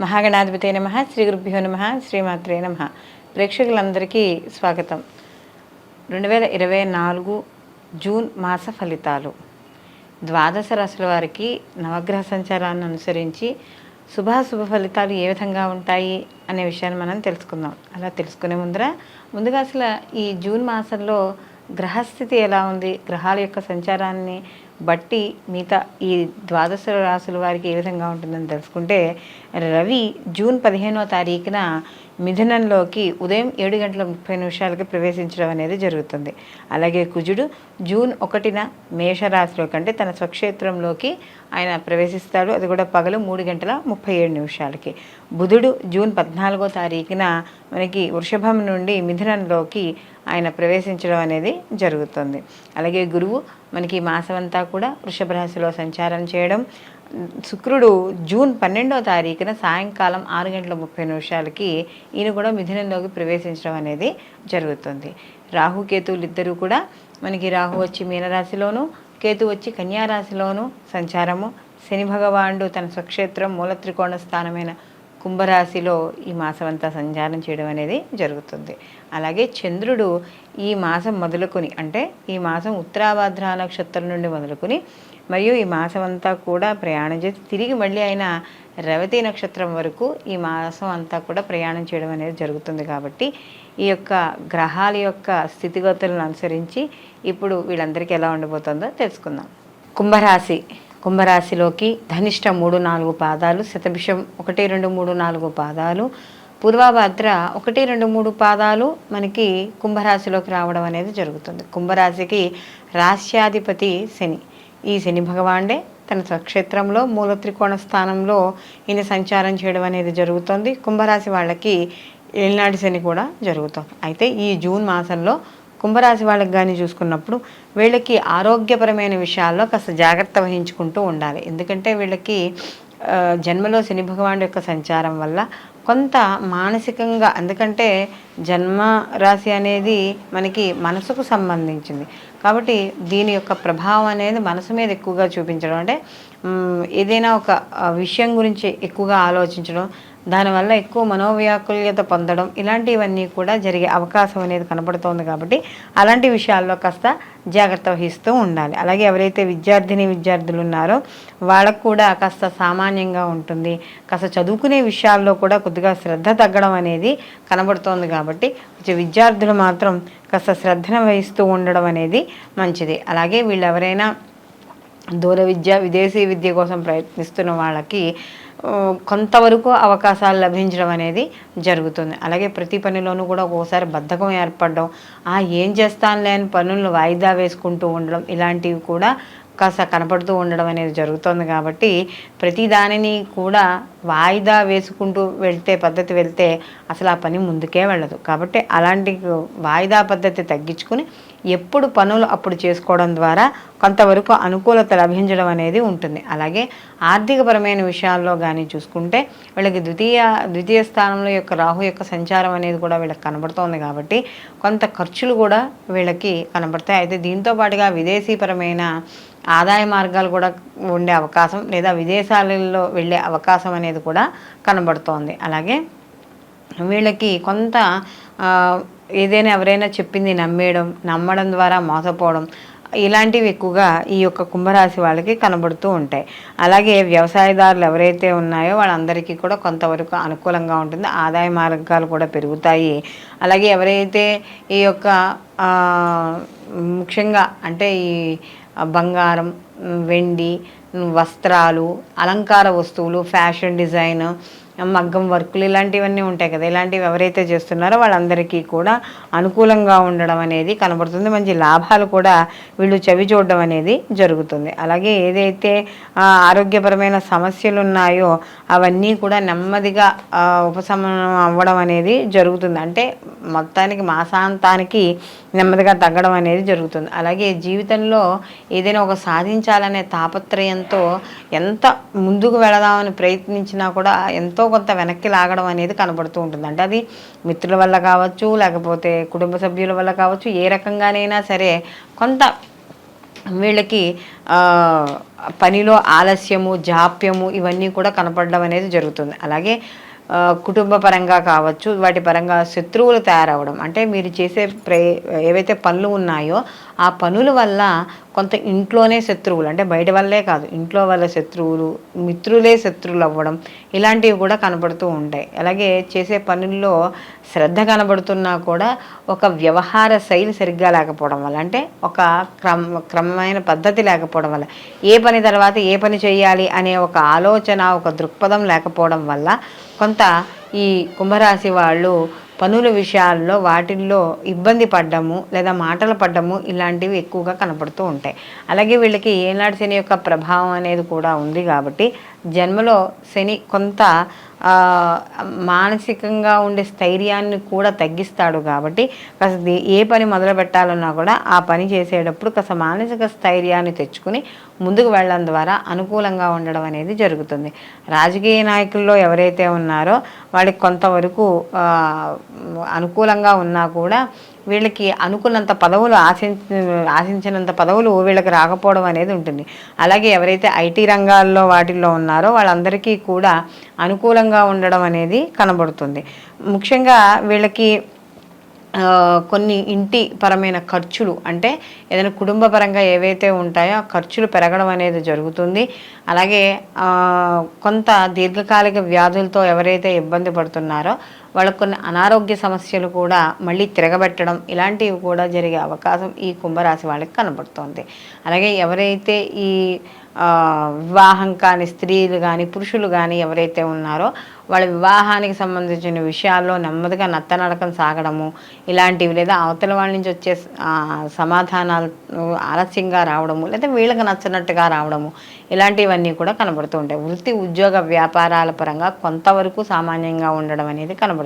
మహాగణాధిపతి నమ శ్రీ గురుభ్యో నమ శ్రీమాత్రే నమ. ప్రేక్షకులందరికీ స్వాగతం. రెండు వేల ఇరవై నాలుగు జూన్ మాస ఫలితాలు. ద్వాదశ రాశుల వారికి నవగ్రహ సంచారాన్ని అనుసరించి శుభాశుభ ఫలితాలు ఏ విధంగా ఉంటాయి అనే విషయాన్ని మనం తెలుసుకుందాం. అలా తెలుసుకునే ముందర ముందుగా అసలు ఈ జూన్ మాసంలో గ్రహస్థితి ఎలా ఉంది? గ్రహాల యొక్క సంచారాన్ని బట్టి మిగతా ఈ ద్వాదశ రాశుల వారికి ఏ విధంగా ఉంటుందని తెలుసుకుంటే రవి జూన్ పదిహేనో తారీఖున మిథునంలోకి ఉదయం ఏడు గంటల ముప్పై నిమిషాలకి ప్రవేశించడం అనేది జరుగుతుంది. అలాగే కుజుడు జూన్ ఒకటిన మేషరాశిలో కంటే తన స్వక్షేత్రంలోకి ఆయన ప్రవేశిస్తాడు. అది కూడా పగలు మూడు గంటల ముప్పై ఏడు నిమిషాలకి. బుధుడు జూన్ పద్నాలుగో తారీఖున మనకి వృషభం నుండి మిథునంలోకి ఆయన ప్రవేశించడం అనేది జరుగుతుంది. అలాగే గురువు మనకి మాసమంతా కూడా వృషభ రాశిలో సంచారం చేయడం శుక్రుడు జూన్ పన్నెండో తారీఖున సాయంకాలం ఆరు గంటల ముప్పై నిమిషాలకి ఈయన కూడా మిథునంలోకి ప్రవేశించడం అనేది జరుగుతుంది. రాహుకేతువులు ఇద్దరు కూడా మనకి రాహు వచ్చి మీనరాశిలోను కేతు వచ్చి కన్యారాశిలోను సంచారము. శని భగవానుడు తన స్వక్షేత్రం మూల త్రికోణ స్థానమైన కుంభరాశిలో ఈ మాసం అంతా సంచారం చేయడం అనేది జరుగుతుంది. అలాగే చంద్రుడు ఈ మాసం మొదలుకొని అంటే ఈ మాసం ఉత్తరాభాద్ర నక్షత్రం నుండి మొదలుకొని మరియు ఈ మాసం అంతా కూడా ప్రయాణం చేసి తిరిగి మళ్ళీ ఆయన రవతి నక్షత్రం వరకు ఈ మాసం అంతా కూడా ప్రయాణం చేయడం అనేది జరుగుతుంది కాబట్టి ఈ యొక్క గ్రహాల యొక్క స్థితిగతులను అనుసరించి ఇప్పుడు వీళ్ళందరికీ ఎలా ఉండబోతుందో తెలుసుకుందాం. కుంభరాశి కుంభరాశిలోకి ధనిష్ట మూడు నాలుగు పాదాలు శతభిషం ఒకటి రెండు మూడు నాలుగు పాదాలు పూర్వభద్ర ఒకటి రెండు మూడు పాదాలు మనకి కుంభరాశిలోకి రావడం అనేది జరుగుతుంది. కుంభరాశికి రాశ్యాధిపతి శని. ఈ శని భగవానుడే తన స్వక్షేత్రంలో మూల త్రికోణ స్థానంలో ఈయన సంచారం చేయడం అనేది జరుగుతుంది. కుంభరాశి వాళ్ళకి ఏలినాటి శని కూడా జరుగుతుంది. అయితే ఈ జూన్ మాసంలో కుంభరాశి వాళ్ళకి కానీ చూసుకున్నప్పుడు వీళ్ళకి ఆరోగ్యపరమైన విషయాల్లో కాస్త జాగ్రత్త వహించుకుంటూ ఉండాలి. ఎందుకంటే వీళ్ళకి జన్మలో శని భగవానుడు యొక్క సంచారం వల్ల కొంత మానసికంగా ఎందుకంటే జన్మ రాశి అనేది మనకి మనసుకు సంబంధించింది. కాబట్టి దీని యొక్క ప్రభావం అనేది మనసు మీద ఎక్కువగా చూపించడం అంటే ఏదైనా ఒక విషయం గురించి ఎక్కువగా ఆలోచించడం దానివల్ల ఎక్కువ మనోవ్యాకుల్యత పొందడం ఇలాంటివన్నీ కూడా జరిగే అవకాశం అనేది కనబడుతోంది కాబట్టి అలాంటి విషయాల్లో కాస్త జాగ్రత్త వహిస్తూ ఉండాలి. అలాగే ఎవరైతే విద్యార్థిని విద్యార్థులు ఉన్నారో వాళ్ళకు కూడా కాస్త సామాన్యంగా ఉంటుంది. కాస్త చదువుకునే విషయాల్లో కూడా కొద్దిగా శ్రద్ధ తగ్గడం అనేది కనబడుతోంది కాబట్టి విద్యార్థులు మాత్రం కాస్త శ్రద్ధను వహిస్తూ ఉండడం అనేది మంచిది. అలాగే వీళ్ళు ఎవరైనా దూర విద్య విదేశీ విద్య కోసం ప్రయత్నిస్తున్న వాళ్ళకి కొంతవరకు అవకాశాలు లభించడం అనేది జరుగుతుంది. అలాగే ప్రతి పనిలోనూ కూడా ఒక్కోసారి బద్ధకం ఏర్పడడం ఏం చేస్తాను లేని పనులను వాయిదా వేసుకుంటూ ఉండడం ఇలాంటివి కూడా కాస్త కనపడుతూ ఉండడం అనేది జరుగుతుంది కాబట్టి ప్రతి దానిని కూడా వాయిదా వేసుకుంటూ వెళ్తే పద్ధతి వెళ్తే అసలు ఆ పని ముందుకే వెళ్ళదు. కాబట్టి అలాంటి వాయిదా పద్ధతి తగ్గించుకుని ఎప్పుడు పనులు అప్పుడు చేసుకోవడం ద్వారా కొంతవరకు అనుకూలత లభించడం అనేది ఉంటుంది. అలాగే ఆర్థికపరమైన విషయాల్లో కానీ చూసుకుంటే వీళ్ళకి ద్వితీయ ద్వితీయ స్థానంలో యొక్క రాహు యొక్క సంచారం అనేది కూడా వీళ్ళకి కనబడుతోంది కాబట్టి కొంత ఖర్చులు కూడా వీళ్ళకి కనబడతాయి. అయితే దీంతో పాటుగా విదేశీపరమైన ఆదాయ మార్గాలు కూడా ఉండే అవకాశం లేదా విదేశాలలో వెళ్ళే అవకాశం అనేది కూడా కనబడుతోంది. అలాగే వీళ్ళకి కొంత ఏదైనా ఎవరైనా చెప్పింది నమ్మేయడం నమ్మడం ద్వారా మోసపోవడం ఇలాంటివి ఎక్కువగా ఈ యొక్క కుంభరాశి వాళ్ళకి కనబడుతూ ఉంటాయి. అలాగే వ్యవసాయదారులు ఎవరైతే ఉన్నాయో వాళ్ళందరికీ కూడా కొంతవరకు అనుకూలంగా ఉంటుంది. ఆదాయ మార్గాలు కూడా పెరుగుతాయి. అలాగే ఎవరైతే ఈ యొక్క ముఖ్యంగా అంటే ఈ బంగారం వెండి వస్త్రాలు అలంకార వస్తువులు ఫ్యాషన్ డిజైన్ మగ్గం వర్కులు ఇలాంటివన్నీ ఉంటాయి కదా. ఇలాంటివి ఎవరైతే చేస్తున్నారో వాళ్ళందరికీ కూడా అనుకూలంగా ఉండడం అనేది కనబడుతుంది. మంచి లాభాలు కూడా వీళ్ళు చవి చూడడం అనేది జరుగుతుంది. అలాగే ఏదైతే ఆరోగ్యపరమైన సమస్యలు ఉన్నాయో అవన్నీ కూడా నెమ్మదిగా ఉపశమనం అవ్వడం అనేది జరుగుతుంది. అంటే మొత్తానికి మాసాంతానికి నెమ్మదిగా తగ్గడం అనేది జరుగుతుంది. అలాగే జీవితంలో ఏదైనా ఒక సాధించాలనే తాపత్రయంతో ఎంత ముందుకు వెళదామని ప్రయత్నించినా కూడా ఎంతో కొంత వెనక్కి లాగడం అనేది కనబడుతూ ఉంటుంది. అంటే అది మిత్రుల వల్ల కావచ్చు లేకపోతే కుటుంబ సభ్యుల వల్ల కావచ్చు ఏ రకంగానైనా సరే కొంత వీళ్ళకి పనిలో ఆలస్యము జాప్యము ఇవన్నీ కూడా కనపడడం అనేది జరుగుతుంది. అలాగే కుటుంబ పరంగా కావచ్చు వాటి పరంగా శత్రువులు తయారవడం. అంటే మీరు చేసే ప్రే ఏవైతే పనులు ఉన్నాయో ఆ పనుల వల్ల కొంత ఇంట్లోనే శత్రువులు అంటే బయట వల్లే కాదు ఇంట్లో వల్ల శత్రువులు మిత్రులే శత్రువులు అవ్వడం ఇలాంటివి కూడా కనబడుతూ ఉంటాయి. అలాగే చేసే పనుల్లో శ్రద్ధ కనబడుతున్నా కూడా ఒక వ్యవహార శైలి సరిగ్గా లేకపోవడం వల్ల అంటే ఒక క్రమ క్రమమైన పద్ధతి లేకపోవడం వల్ల ఏ పని తర్వాత ఏ పని చేయాలి అనే ఒక ఆలోచన ఒక దృక్పథం లేకపోవడం వల్ల కొంత ఈ కుంభరాశి వాళ్ళు పనుల విషయాల్లో వాటిల్లో ఇబ్బంది పడ్డము లేదా మాటలు పడ్డము ఇలాంటివి ఎక్కువగా కనపడుతూ ఉంటాయి. అలాగే వీళ్ళకి ఏనాడు శని యొక్క ప్రభావం అనేది కూడా ఉంది కాబట్టి జన్మలో శని కొంత మానసికంగా ఉండే స్థైర్యాన్ని కూడా తగ్గిస్తాడు కాబట్టి కాస్త ఏ పని మొదలు పెట్టాలన్నా కూడా ఆ పని చేసేటప్పుడు కాస్త మానసిక స్థైర్యాన్ని తెచ్చుకుని ముందుకు వెళ్ళడం ద్వారా అనుకూలంగా ఉండడం అనేది జరుగుతుంది. రాజకీయ నాయకుల్లో ఎవరైతే ఉన్నారో వాళ్ళకి కొంతవరకు అనుకూలంగా ఉన్నా కూడా వీళ్ళకి అనుకున్నంత పదవులు ఆశించ ఆశించినంత పదవులు వీళ్ళకి రాకపోవడం అనేది ఉంటుంది. అలాగే ఎవరైతే ఐటీ రంగాల్లో వాటిల్లో ఉన్నారో వాళ్ళందరికీ కూడా అనుకూలంగా ఉండడం అనేది కనబడుతుంది. ముఖ్యంగా వీళ్ళకి కొన్ని ఇంటి పరమైన ఖర్చులు అంటే ఏదైనా కుటుంబ పరంగా ఏవైతే ఉంటాయో ఆ ఖర్చులు పెరగడం అనేది జరుగుతుంది. అలాగే కొంత దీర్ఘకాలిక వ్యాధులతో ఎవరైతే ఇబ్బంది పడుతున్నారో వాళ్ళకు కొన్ని అనారోగ్య సమస్యలు కూడా మళ్ళీ తిరగబెట్టడం ఇలాంటివి కూడా జరిగే అవకాశం ఈ కుంభరాశి వాళ్ళకి కనబడుతోంది. అలాగే ఎవరైతే ఈ వివాహం కాని స్త్రీలు కానీ పురుషులు కానీ ఎవరైతే ఉన్నారో వాళ్ళ వివాహానికి సంబంధించిన విషయాల్లో నెమ్మదిగా నత్తనడకం సాగడము ఇలాంటివి లేదా అవతల వాళ్ళ నుంచి వచ్చే సమాధానాలు ఆలస్యంగా రావడము లేదా వీళ్ళకి నచ్చినట్టుగా రావడము ఇలాంటివన్నీ కూడా కనబడుతూ ఉంటాయి. వృత్తి ఉద్యోగ వ్యాపారాల పరంగా కొంతవరకు సామాన్యంగా ఉండడం అనేది కనబడుతుంది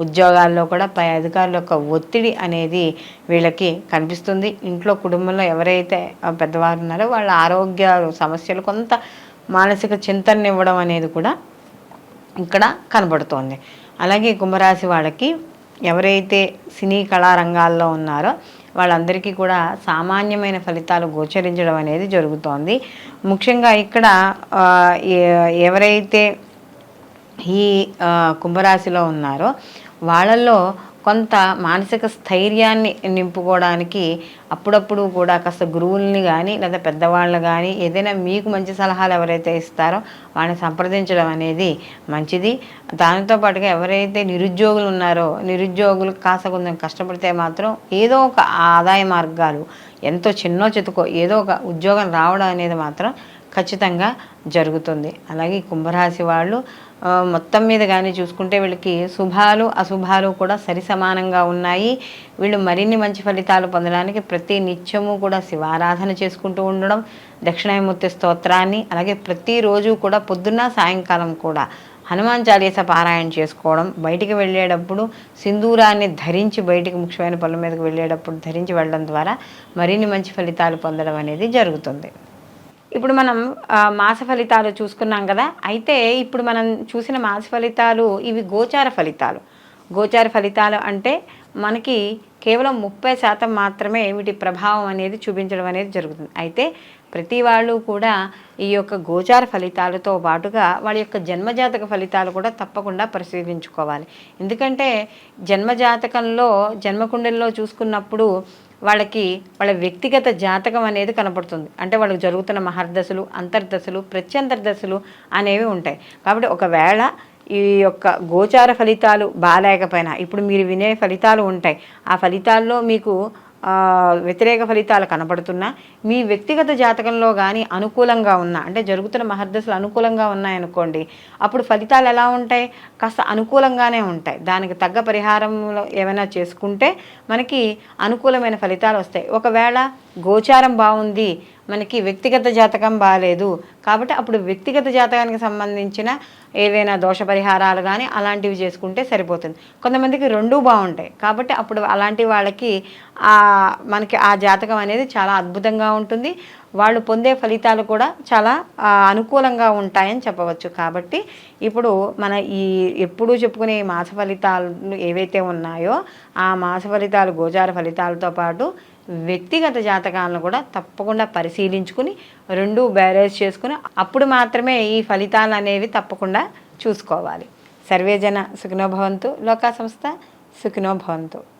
ఉద్యోగాల్లో కూడా పై అధికారుల యొక్క ఒత్తిడి అనేది వీళ్ళకి కనిపిస్తుంది. ఇంట్లో కుటుంబంలో ఎవరైతే పెద్దవారు ఉన్నారో వాళ్ళ ఆరోగ్య సమస్యలు కొంత మానసిక చింతన ఇవ్వడం అనేది కూడా ఇక్కడ కనబడుతోంది. అలాగే కుంభరాశి వాళ్ళకి ఎవరైతే సినీ కళారంగాల్లో ఉన్నారో వాళ్ళందరికీ కూడా సామాన్యమైన ఫలితాలు గోచరించడం అనేది జరుగుతోంది. ముఖ్యంగా ఇక్కడ ఏ- ఎవరైతే ఈ కుంభరాశిలో ఉన్నారో వాళ్ళల్లో కొంత మానసిక స్థైర్యాన్ని నింపుకోవడానికి అప్పుడప్పుడు కూడా కాస్త గురువుల్ని కానీ లేదా పెద్దవాళ్ళు కానీ ఏదైనా మీకు మంచి సలహాలు ఎవరైతే ఇస్తారో వాళ్ళని సంప్రదించడం అనేది మంచిది. దానితో పాటుగా ఎవరైతే నిరుద్యోగులు ఉన్నారో నిరుద్యోగులు కాస్త కొంచెం కష్టపడితే మాత్రం ఏదో ఒక ఆదాయ మార్గాలు ఎంతో చిన్నో చితుకో ఏదో ఒక ఉద్యోగం రావడం అనేది మాత్రం ఖచ్చితంగా జరుగుతుంది. అలాగే కుంభరాశి వాళ్ళు మొత్తం మీద కానీ చూసుకుంటే వీళ్ళకి శుభాలు అశుభాలు కూడా సరి సమానంగా ఉన్నాయి. వీళ్ళు మరిన్ని మంచి ఫలితాలు పొందడానికి ప్రతి నిత్యము కూడా శివారాధన చేసుకుంటూ ఉండడం దక్షిణాయమూర్తి స్తోత్రాన్ని అలాగే ప్రతిరోజు కూడా పొద్దున్న సాయంకాలం కూడా హనుమాన్ చాలీస పారాయణ చేసుకోవడం బయటికి వెళ్ళేటప్పుడు సింధూరాన్ని ధరించి బయటికి ముఖ్యమైన పనుల మీదకి వెళ్ళేటప్పుడు ధరించి వెళ్ళడం ద్వారా మరిన్ని మంచి ఫలితాలు పొందడం అనేది జరుగుతుంది. ఇప్పుడు మనం మాస ఫలితాలు చూసుకున్నాం కదా? అయితే ఇప్పుడు మనం చూసిన మాస ఫలితాలు ఇవి గోచార ఫలితాలు. గోచార ఫలితాలు అంటే మనకి కేవలం ముప్పై శాతం మాత్రమే వీటి ప్రభావం అనేది చూపించడం అనేది జరుగుతుంది. అయితే ప్రతి వాళ్ళు కూడా ఈ యొక్క గోచార ఫలితాలతో పాటుగా వాళ్ళ యొక్క జన్మజాతక ఫలితాలు కూడా తప్పకుండా పరిశీలించుకోవాలి. ఎందుకంటే జన్మజాతకంలో జన్మకుండల్లో చూసుకున్నప్పుడు వాళ్ళకి వాళ్ళ వ్యక్తిగత జాతకం అనేది కనపడుతుంది. అంటే వాళ్ళకి జరుగుతున్న మహర్దశలు అంతర్దశలు ప్రత్యంతర్దశలు అనేవి ఉంటాయి. కాబట్టి ఒకవేళ ఈ యొక్క గోచార ఫలితాలు బాగాలేకపోయినా ఇప్పుడు మీరు వినే ఫలితాలు ఉంటాయి. ఆ ఫలితాల్లో మీకు వ్యతిరేక ఫలితాలు కనపడుతున్నా మీ వ్యక్తిగత జాతకంలో కానీ అనుకూలంగా ఉన్నా అంటే జరుగుతున్న మహర్దశలు అనుకూలంగా ఉన్నాయనుకోండి అప్పుడు ఫలితాలు ఎలా ఉంటాయి? కాస్త అనుకూలంగానే ఉంటాయి. దానికి తగ్గ పరిహారంలో ఏమైనా చేసుకుంటే మనకి అనుకూలమైన ఫలితాలు వస్తాయి. ఒకవేళ గోచారం బాగుంది మనకి వ్యక్తిగత జాతకం బాగాలేదు కాబట్టి అప్పుడు వ్యక్తిగత జాతకానికి సంబంధించిన ఏదైనా దోష పరిహారాలు కానీ అలాంటివి చేసుకుంటే సరిపోతుంది. కొంతమందికి రెండూ బాగుంటాయి. కాబట్టి అప్పుడు అలాంటి వాళ్ళకి ఆ మనకి ఆ జాతకం అనేది చాలా అద్భుతంగా ఉంటుంది. వాళ్ళు పొందే ఫలితాలు కూడా చాలా అనుకూలంగా ఉంటాయని చెప్పవచ్చు. కాబట్టి ఇప్పుడు మన ఈ ఎప్పుడూ చెప్పుకునే మాస ఫలితాలు ఏవైతే ఉన్నాయో ఆ మాస ఫలితాలు గోచార ఫలితాలతో పాటు వ్యక్తిగత జాతకాలను కూడా తప్పకుండా పరిశీలించుకుని రెండు బ్యారేజ్ చేసుకుని అప్పుడు మాత్రమే ఈ ఫలితాలు అనేవి తప్పకుండా చూసుకోవాలి. సర్వేజన సుఖినోభవంతు లోకా సంస్థ సుఖినోభవంతు